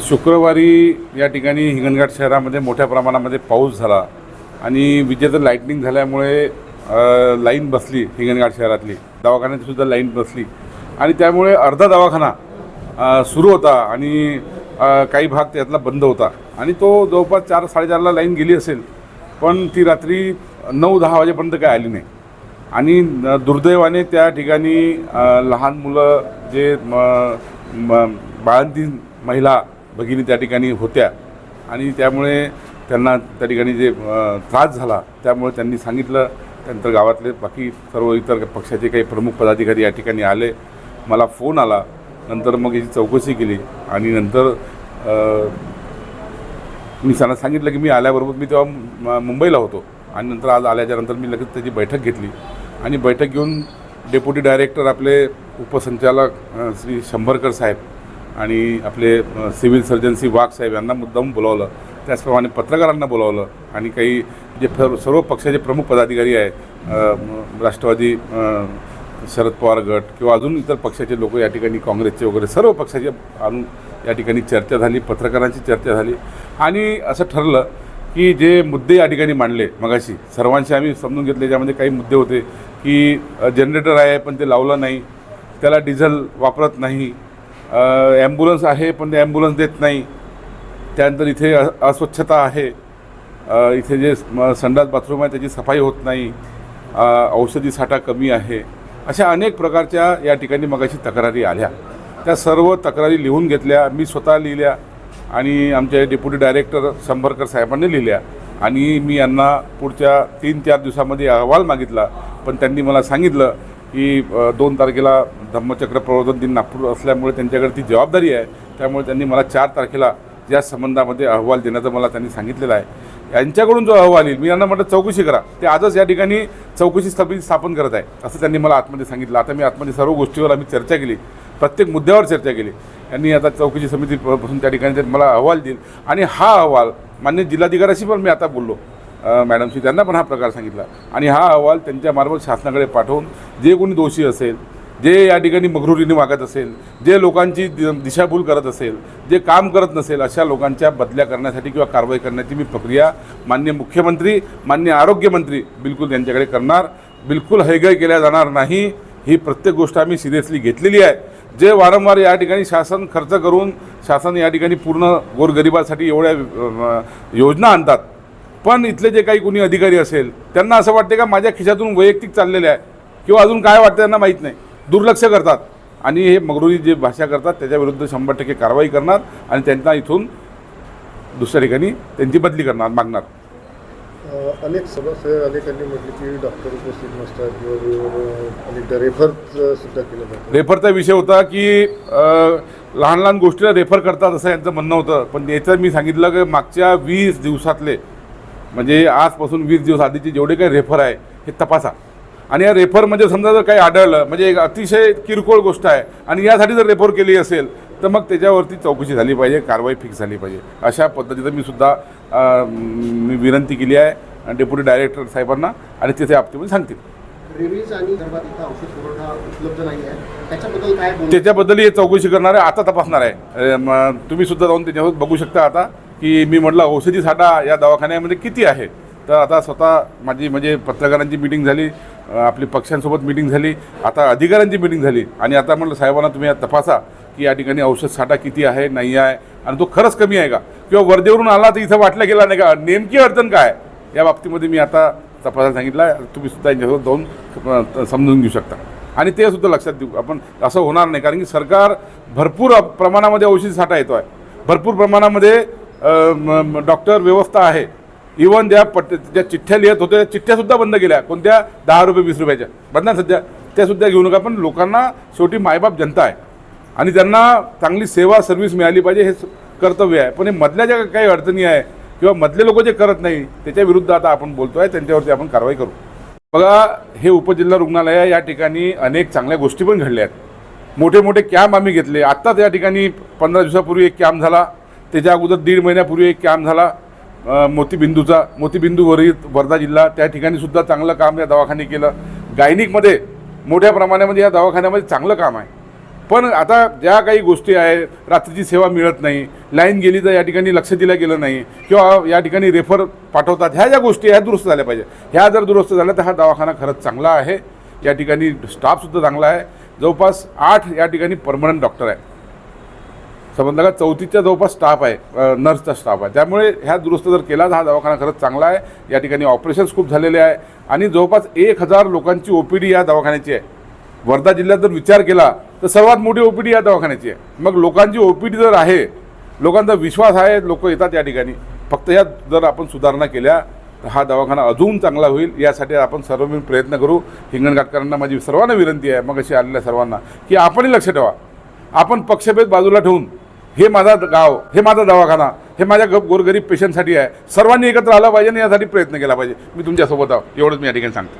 शुक्रवारी या ठिकाणी हिंगणघाट शहरामध्ये मोठ्या प्रमाणामध्ये पाऊस झाला आणि विजेचं लाईटनिंग झाल्यामुळे लाईन बसली हिंगणघाट शहरातली. दवाखान्यात सुद्धा लाईन बसली. आणि त्यामुळे अर्धा दवाखाना सुरू होता आणि काही भाग त्यातला बंद होता. आणि तो जवळपास चार साडेचारला लाईन गेली असेल पण ती रात्री नऊ दहा वाजेपर्यंत काय आली नाही. आणि दुर्दैवाने त्या ठिकाणी लहान मुलं जे म- म- महिला भगिनी त्या ठिकाणी होत्या. आणि त्यामुळे त्यांना त्या ठिकाणी जे त्रास झाला त्यामुळे त्यांनी सांगितलं त्यानंतर गावातले बाकी सर्व इतर पक्षाचे काही प्रमुख पदाधिकारी या ठिकाणी आले. मला फोन आला. नंतर मग याची चौकशी केली. आणि नंतर मी त्यांना सांगितलं की मी आल्याबरोबर मी तेव्हा मुंबईला होतो. आणि नंतर आज आल्याच्यानंतर मी लगेच त्याची बैठक घेतली. आणि बैठक घेऊन डेप्युटी डायरेक्टर आपले उपसंचालक श्री शंभरकर साहेब आणि आपले सिव्हिल सर्जन्सी वाघसाहेब वाघ साहेब यांना मुद्दाम बोलावलं. त्याचप्रमाणे पत्रकारांना बोलावलं. आणि काही जे फ सर्व पक्षाचे प्रमुख पदाधिकारी आहेत राष्ट्रवादी शरद पवार गट किंवा अजून इतर पक्षाचे लोक या ठिकाणी काँग्रेसचे वगैरे सर्व पक्षाचे आणून या ठिकाणी चर्चा झाली पत्रकारांची चर्चा झाली. आणि असं ठरलं की जे मुद्दे या ठिकाणी मांडले मगाशी सर्वांशी आम्ही समजून घेतले ज्यामध्ये काही मुद्दे होते की जनरेटर आहे पण ते लावलं नाही त्याला डिझेल वापरत नाही ॲम्ब्युलन्स आहे पण ते ॲम्ब्युलन्स देत नाही. त्यानंतर इथे अ- अस्वच्छता आहे. इथे जे संडास बाथरूम आहे त्याची सफाई होत नाही. औषधी साठा कमी आहे. अशा अनेक प्रकारच्या या ठिकाणी मगाशी तक्रारी आल्या. त्या सर्व तक्रारी लिहून घेतल्या. मी स्वतः लिहिल्या आणि आमचे डेप्युटी डायरेक्टर शंभरकर साहेबांनी लिहिल्या. आणि मी यांना पुढच्या तीन चार दिवसामध्ये अहवाल मागितला. पण त्यांनी मला सांगितलं की दोन तारखेला धम्मचक्र प्रवर्तन दिन नागपूर असल्यामुळे त्यांच्याकडे ती जबाबदारी आहे. त्यामुळे त्यांनी मला चार तारखेला या संबंधामध्ये अहवाल देण्याचं मला त्यांनी सांगितलेलं आहे. यांच्याकडून जो अहवाल येईल मी यांना म्हटलं चौकशी करा. ते आजच या ठिकाणी चौकशी समिती स्थापन करत आहे असं त्यांनी मला आतमध्ये सांगितलं. आता मी आतमध्ये सर्व गोष्टीवर आम्ही चर्चा केली. प्रत्येक मुद्द्यावर चर्चा केली. यांनी आता चौकशी समिती त्या ठिकाणी मला अहवाल देईल. आणि हा अहवाल मान्य जिल्हाधिकाऱ्याशी पण मी आता बोललो. मॅडमशी त्यांना पण हा प्रकार सांगितला. आणि हा अहवाल त्यांच्यामार्फत शासनाकडे पाठवून जे कोणी दोषी असेल जे या ठिकाणी मगरुरीने वागत असेल जे लोकांची दि- दिशाभूल करत असेल जे काम करत नसेल अशा लोकांच्या बदल्या करण्यासाठी किंवा कारवाई करण्याची मी प्रक्रिया मान्य मुख्यमंत्री मान्य आरोग्यमंत्री बिलकुल त्यांच्याकडे करणार. बिलकुल हैगय केल्या जाणार नाही. ही प्रत्येक गोष्ट आम्ही सिरियसली घेतलेली आहे. जे वारंवार या ठिकाणी शासन खर्च करून शासन या ठिकाणी पूर्ण गोरगरिबासाठी एवढ्या योजना आणतात पण इथले जे काही कोणी अधिकारी असेल त्यांना असं वाटते का माझ्या खिशातून वैयक्तिक चाललेले आहे? किंवा अजून काय वाटतं त्यांना माहीत नाही. दुर्लक्ष करतात. आणि हे मगरुरी जे भाषा करतात त्याच्याविरुद्ध शंभर टक्के कारवाई करणार आणि त्यांना इथून दुसऱ्या ठिकाणी त्यांची बदली करणार मागणार. अनेक सदस्य अनेकांनी म्हटले की डॉक्टर उपस्थित नसतात किंवा रेफर सुद्धा केलं जातं. रेफरचा विषय होता की लहान लहान गोष्टीला रेफर करतात असं यांचं म्हणणं होतं. पण याचं मी सांगितलं की मागच्या वीस दिवसातले म्हणजे आजपासून वीस दिवस आधीचे जेवढे काही रेफर आहे हे तपासा. आणि या रेफरमध्ये समजा जर काही आढळलं म्हणजे एक अतिशय किरकोळ गोष्ट आहे आणि यासाठी जर रेफर केली असेल तर मग त्याच्यावरती चौकशी झाली पाहिजे कारवाई फिक्स झाली पाहिजे. अशा पद्धतीचं मी सुद्धा मी विनंती केली आहे डेप्युटी डायरेक्टर साहेबांना आणि तिथे बाबतीमध्ये सांगतील. त्याच्याबद्दल हे चौकशी करणार आहे आता तपासणार आहे. तुम्ही सुद्धा जाऊन त्याच्यावर बघू शकता आता. की मी म्हटलं औषधी साठा या दवाखान्यामध्ये म्हणजे किती आहे? तर आता स्वतः माझी म्हणजे पत्रकारांची मिटिंग झाली आपली पक्षांसोबत मिटिंग झाली आता अधिकाऱ्यांची मिटिंग झाली. आणि आता म्हटलं साहेबांना तुम्ही तपासा की या ठिकाणी औषध साठा किती आहे नाही आहे? आणि तो खरंच कमी आहे का? किंवा वर्धेवरून आला तर इथं वाटलं गेला नाही का? नेमकी अडचण काय या बाबतीमध्ये मी आता तपासायला सांगितलं. आहे तुम्ही सुद्धा यांच्यासोबत जाऊन समजून घेऊ शकता. आणि ते सुद्धा लक्षात देऊ आपण असं होणार नाही. कारण की सरकार भरपूर प्रमाणामध्ये औषधी साठा येतो आहे भरपूर प्रमाणामध्ये डॉक्टर व्यवस्था आहे. इवन ज्या पट ज्या चिठ्ठ्या लिहित होत्या त्या चिठ्ठ्यासुद्धा बंद केल्या. कोणत्या? दहा रुपये वीस रुपयाच्या. बंद ना सध्या. त्यासुद्धा घेऊ नका पण लोकांना शेवटी मायबाप जनता आहे. आणि त्यांना चांगली सेवा सर्व्हिस मिळाली पाहिजे हे कर्तव्य आहे. पण हे मधल्या ज्या काही अडचणी आहे किंवा मधले लोक जे करत नाही त्याच्या विरुद्ध आता आपण बोलतो आहे त्यांच्यावरती आपण कारवाई करू. बघा हे उपजिल्हा रुग्णालय या ठिकाणी अनेक चांगल्या गोष्टी पण घडल्या आहेत. मोठे मोठे कॅम्प आम्ही घेतले. आत्ताच या ठिकाणी पंधरा दिवसापूर्वी एक कॅम्प झाला. त्याच्या अगोदर दीड महिन्यापूर्वी एक कॅम्प झाला. मोतीबिंदूचा मोतीबिंदूवरील वर्धा जिल्हा त्या ठिकाणी सुद्धा चांगलं काम या दवाखाने केलं. गायनिकमध्ये मोठ्या प्रमाणामध्ये या दवाखान्यामध्ये चांगलं काम आहे. पण आता ज्या काही गोष्टी आहे रात्रीची सेवा मिळत नाही लाईन गेली तर या ठिकाणी लक्ष दिलं गेलं नाही किंवा या ठिकाणी रेफर पाठवतात ह्या ज्या गोष्टी ह्या दुरुस्त झाल्या पाहिजे. ह्या जर दुरुस्त झाल्या तर हा दवाखाना खरंच चांगला आहे. या ठिकाणी स्टाफसुद्धा चांगला आहे. जवळपास आठ या ठिकाणी परमनंट डॉक्टर आहे समजलं का चौथीच्या जवळपास स्टाफ आहे नर्सचा स्टाफ आहे. त्यामुळे ह्या दुरुस्त जर केला तर हा दवाखाना खरंच चांगला आहे. या ठिकाणी ऑपरेशन्स खूप झालेले आहे. आणि जवळपास एक हजार लोकांची ओ पी डी या दवाखान्याची आहे. वर्धा जिल्ह्यात जर विचार केला तर सर्वात मोठी ओ पी डी या दवाखान्याची आहे. मग लोकांची ओ पी डी जर आहे लोकांचा विश्वास आहे लोक येतात या ठिकाणी. फक्त ह्या जर आपण सुधारणा केल्या तर हा दवाखाना अजून चांगला होईल. यासाठी आपण सर्व मिळून प्रयत्न करू. हिंगणघाटकरांना माझी सर्वांना विनंती आहे मग अशी आलेल्या सर्वांना की आपणही लक्ष ठेवा. आपण पक्षभेद बाजूला ठेवून हे माझा गाव हे माझा दवाखाना हे माझ्या ग गोरगरीब पेशंटसाठी आहे. सर्वांनी एकत्र आलं पाहिजे आणि यासाठी प्रयत्न केला पाहिजे. मी तुमच्यासोबत आहो. एवढंच मी या ठिकाणी सांगतो.